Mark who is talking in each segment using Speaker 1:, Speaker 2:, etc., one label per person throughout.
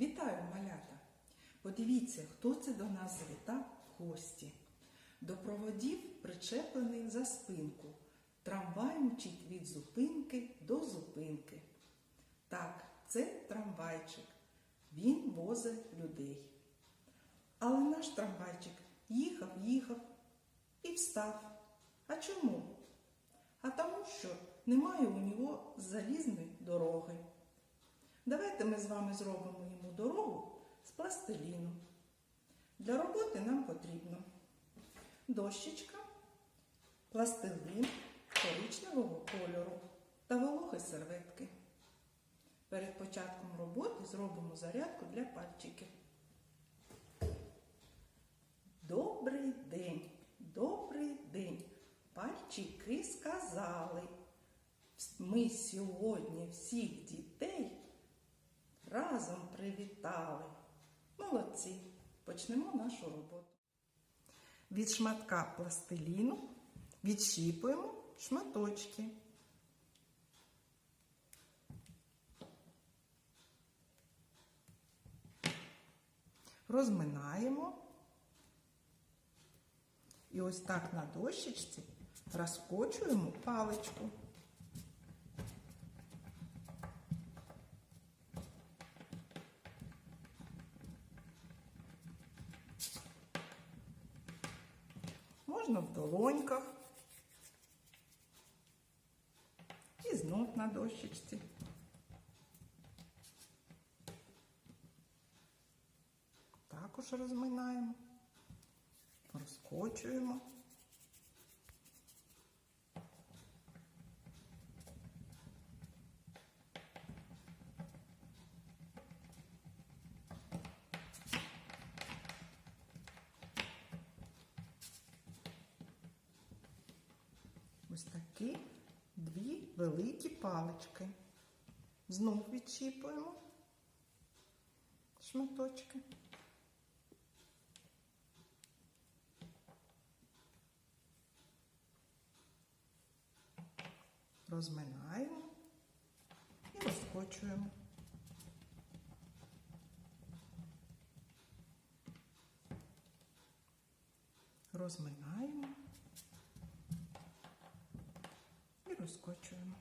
Speaker 1: Вітаю, малята! Подивіться, хто це до нас завітав в гості. До проводів причеплений за спинку. Трамвай мчить від зупинки до зупинки. Так, це трамвайчик. Він возить людей. Але наш трамвайчик їхав, їхав і встав. А чому? А тому, що немає у нього залізної дороги. Давайте ми з вами зробимо йому дорогу з пластиліну. Для роботи нам потрібно дощечка, пластилин коричневого кольору та вологі серветки. Перед початком роботи зробимо зарядку для пальчиків. Добрий день, добрий день. Пальчики сказали. Ми сьогодні всіх дітей разом привітали. Молодці. Почнемо нашу роботу. Від шматка пластиліну відщіпуємо шматочки. Розминаємо. І ось так на дощечці розкочуємо паличку. Можна в долоньках. І знов на дощечці. Також розминаємо, розкочуємо. Ось такі дві великі палички. Знов відчіпуємо шматочки. Розминаємо і розкочуємо. Розминаємо і розкочуємо.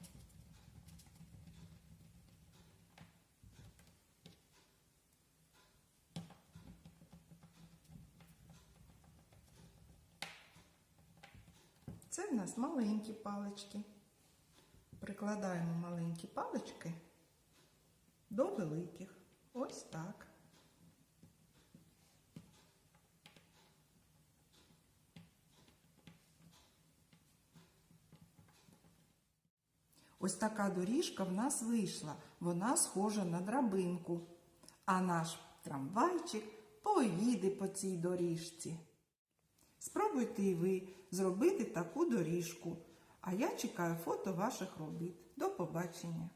Speaker 1: Це в нас маленькі палички. Прикладаємо маленькі палички до великих. Ось так. Ось така доріжка в нас вийшла. Вона схожа на драбинку. А наш трамвайчик поїде по цій доріжці. Спробуйте і ви зробити таку доріжку. А я чекаю фото ваших робіт. До побачення!